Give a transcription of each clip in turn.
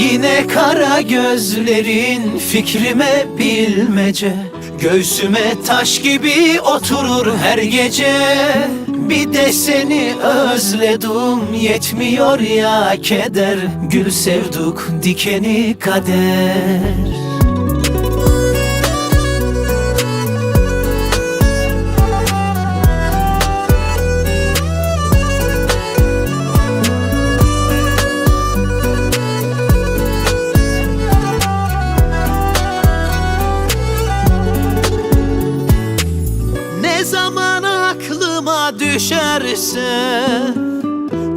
Yine kara gözlerin fikrime bilmece. Göğsüme taş gibi oturur her gece. Bir de seni özledim yetmiyor ya keder. Gül sevduk dikeni kader düşerse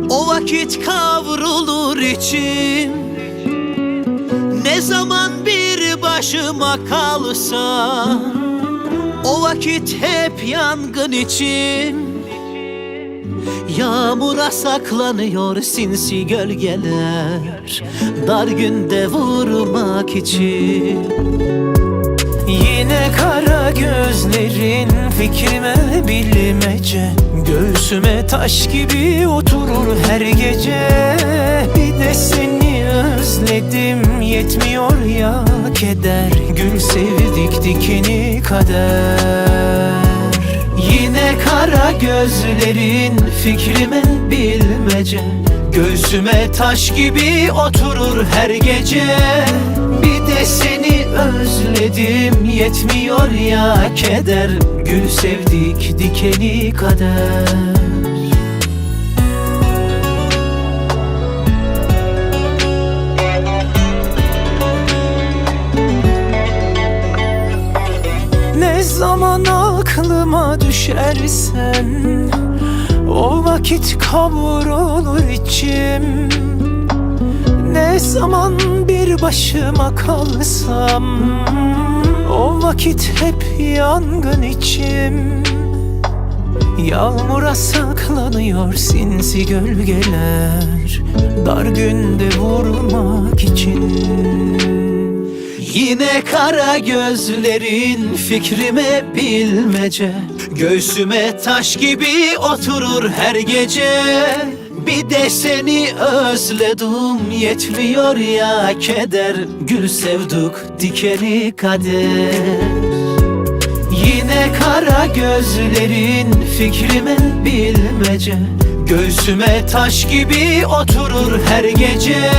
O vakit kavrulur içim. Ne zaman bir başıma kalsa O vakit hep yangın içim. Yağmura saklanıyor sinsi gölgeler Dar günde vurmak için. Yine kara gözlerin fikrime bilmece Göğsüme taş gibi oturur her gece. Bir de seni özledim yetmiyor ya keder. Gül sevdik dikeni kader. Yine kara gözlerin fikrime bilmece. Göğsüme taş gibi oturur her gece. Bir de seni özledim yetmiyor ya keder. Gül sevdik dikeni kader. Ne zaman aklıma düşersen O vakit kavrulur içim Ne zaman bir başıma kalsam O vakit hep yangın içim. Yağmura saklanıyor sinsi gölgeler Dar günde vurmak için. Yine kara gözlerin fikrime bilmece Göğsüme taş gibi oturur her gece Bir de seni özledim yetmiyor ya keder. Gül sevduk dikeni kader. Yine kara gözlerin fikrime bilmece. Göğsüme taş gibi oturur her gece.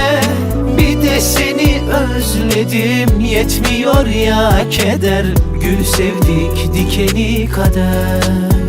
Bir de seni özledim yetmiyor ya keder. Gül sevdik dikeni kader